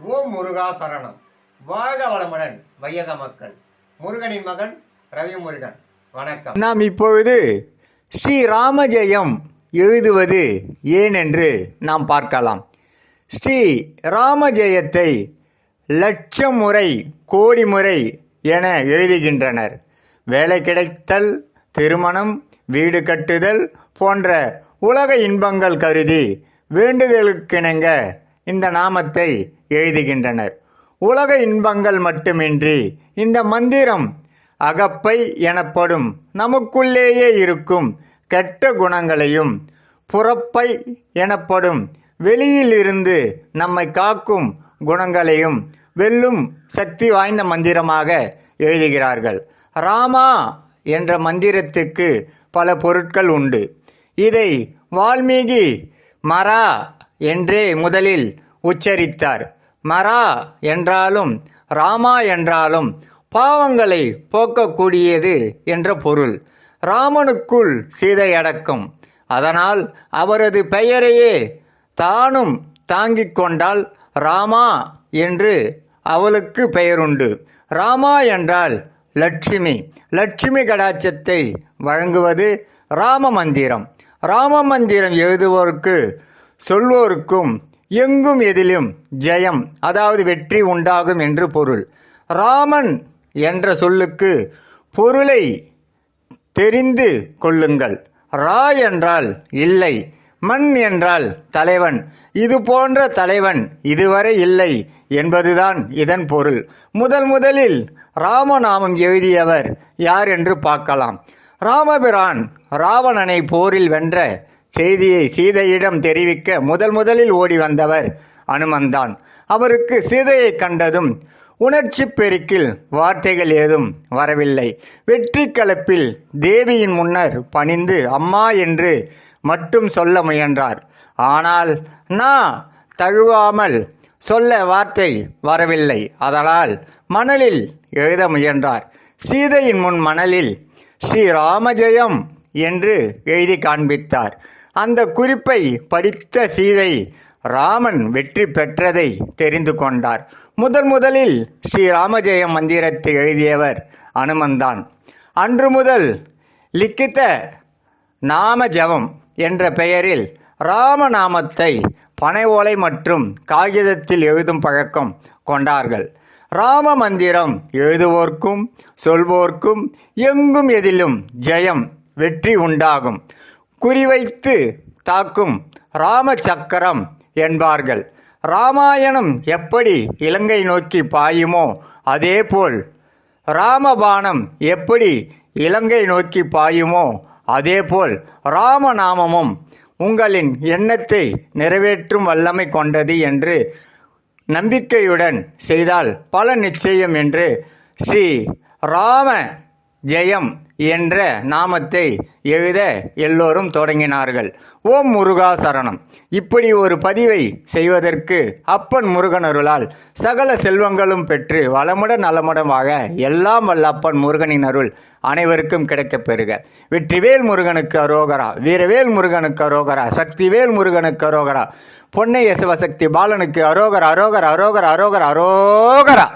ஓம் முருகா சரணம். வாழ்க வளமுடன் வையக மக்கள். முருகனின் மகன் ரவி முருகன் வணக்கம். நாம் இப்பொழுது ஸ்ரீ ராமஜெயம் எழுதுவது ஏன் என்று நாம் பார்க்கலாம். ஸ்ரீ ராமஜெயத்தை லட்சம் முறை கோடி முறை என எழுதுகின்றனர். வேலை கிடைத்தல் திருமணம் வீடு கட்டுதல் போன்ற உலக இன்பங்கள் கருதி வேண்டுதலுக்கிணங்க இந்த நாமத்தை எழுதுகின்றனர். உலக இன்பங்கள் மட்டுமின்றி இந்த மந்திரம் அகப்பை எனப்படும் நமக்குள்ளேயே இருக்கும் கெட்ட குணங்களையும் புறப்பை எனப்படும் வெளியில் இருந்து நம்மை காக்கும் குணங்களையும் வெல்லும் சக்தி வாய்ந்த மந்திரமாக எழுதுகிறார்கள். ராமா என்ற மந்திரத்துக்கு பல பொருட்கள் உண்டு. இதை வால்மீகி மரா என்றே முதலில் உச்சரித்தார். மரா என்றாலும் ராமா என்றாலும் பாவங்களை போக்கக்கூடியது என்ற பொருள். ராமனுக்குள் சீதை அடக்கம். அதனால் அவரது பெயரையே தானும் தாங்கிக் கொண்டால் ராமா என்று அவளுக்கு பெயருண்டு. ராமா என்றால் லட்சுமி. லட்சுமி கடாட்சத்தை வழங்குவது ராம மந்திரம். ராம மந்திரம் எழுதுவோருக்கு சொல்வோருக்கும் எங்கும் எதிலும் ஜெயம் அதாவது வெற்றி உண்டாகும் என்று பொருள். ராமன் என்ற சொல்லுக்கு பொருளை தெரிந்து கொள்ளுங்கள். ரா என்றால் இல்லை மண் என்றால் தலைவன். இது போன்ற தலைவன் இதுவரை இல்லை என்பதுதான் இதன் பொருள். முதல் முதலில் ராமநாமம் எழுதியவர் யார் என்று பார்க்கலாம். ராமபிரான் ராவணனை போரில் வென்ற செய்தியை சீதையிடம் தெரிவிக்க முதல் முதலில் ஓடி வந்தவர் அனுமன்தான் அவருக்கு சீதையை கண்டதும் உணர்ச்சி பெருக்கில் வார்த்தைகள் ஏதும் வரவில்லை. வெற்றி கலப்பில் தேவியின் முன்னர் பணிந்து அம்மா என்று மட்டும் சொல்ல முயன்றார். ஆனால் நான் தழுவாமல் சொல்ல வார்த்தை வரவில்லை. அதனால் மணலில் எழுத முயன்றார். சீதையின் முன் மணலில் ஸ்ரீ ராமஜெயம் என்று எழுதி காண்பித்தார். அந்த குறிப்பை படித்த சீதை ராமன் வெற்றி பெற்றதை தெரிந்து கொண்டார். முதல் முதலில் ஸ்ரீ ராமஜெயம் மந்திரத்தை எழுதியவர் அனுமன்தான் அன்று முதல் லிக்கித்த நாம ஜபம் என்ற பெயரில் ராமநாமத்தை பனை ஓலை மற்றும் காகிதத்தில் எழுதும் பழக்கம் கொண்டார்கள். ராம மந்திரம் எழுதுவோர்க்கும் சொல்வோர்க்கும் எங்கும் எதிலும் ஜெயம் வெற்றி உண்டாகும். குறிவைத்து தாக்கும் ராம சக்கரம் என்பார்கள். ராமாயணம் எப்படி இலங்கை நோக்கி பாயுமோ அதேபோல் ராமபானம் எப்படி இலங்கை நோக்கி பாயுமோ அதேபோல் ராமநாமமும் உங்களின் எண்ணத்தை நிறைவேற்றும் வல்லமை கொண்டது என்று நம்பிக்கையுடன் செய்தால் பல நிச்சயம் என்று ஸ்ரீ ராம ஜெயம் என்ற நாமத்தை எழுத எல்லோரும் தொடங்கினார்கள். ஓம் முருகா சரணம். இப்படி ஒரு பதிவை செய்வதற்கு அப்பன் முருகனருளால் சகல செல்வங்களும் பெற்று வளமுடன் நலமுடமாக எல்லாம் வல்ல அப்பன் முருகனின் அருள் அனைவருக்கும் கிடைக்கப் பெறுக. வெற்றிவேல் முருகனுக்கு அரோகரா வீரவேல் முருகனுக்கு அரோகரா சக்திவேல் முருகனுக்கு அரோகரா பொன்னை சிவசக்தி பாலனுக்கு அரோகர் அரோகர் அரோகர் அரோகர் அரோகரா.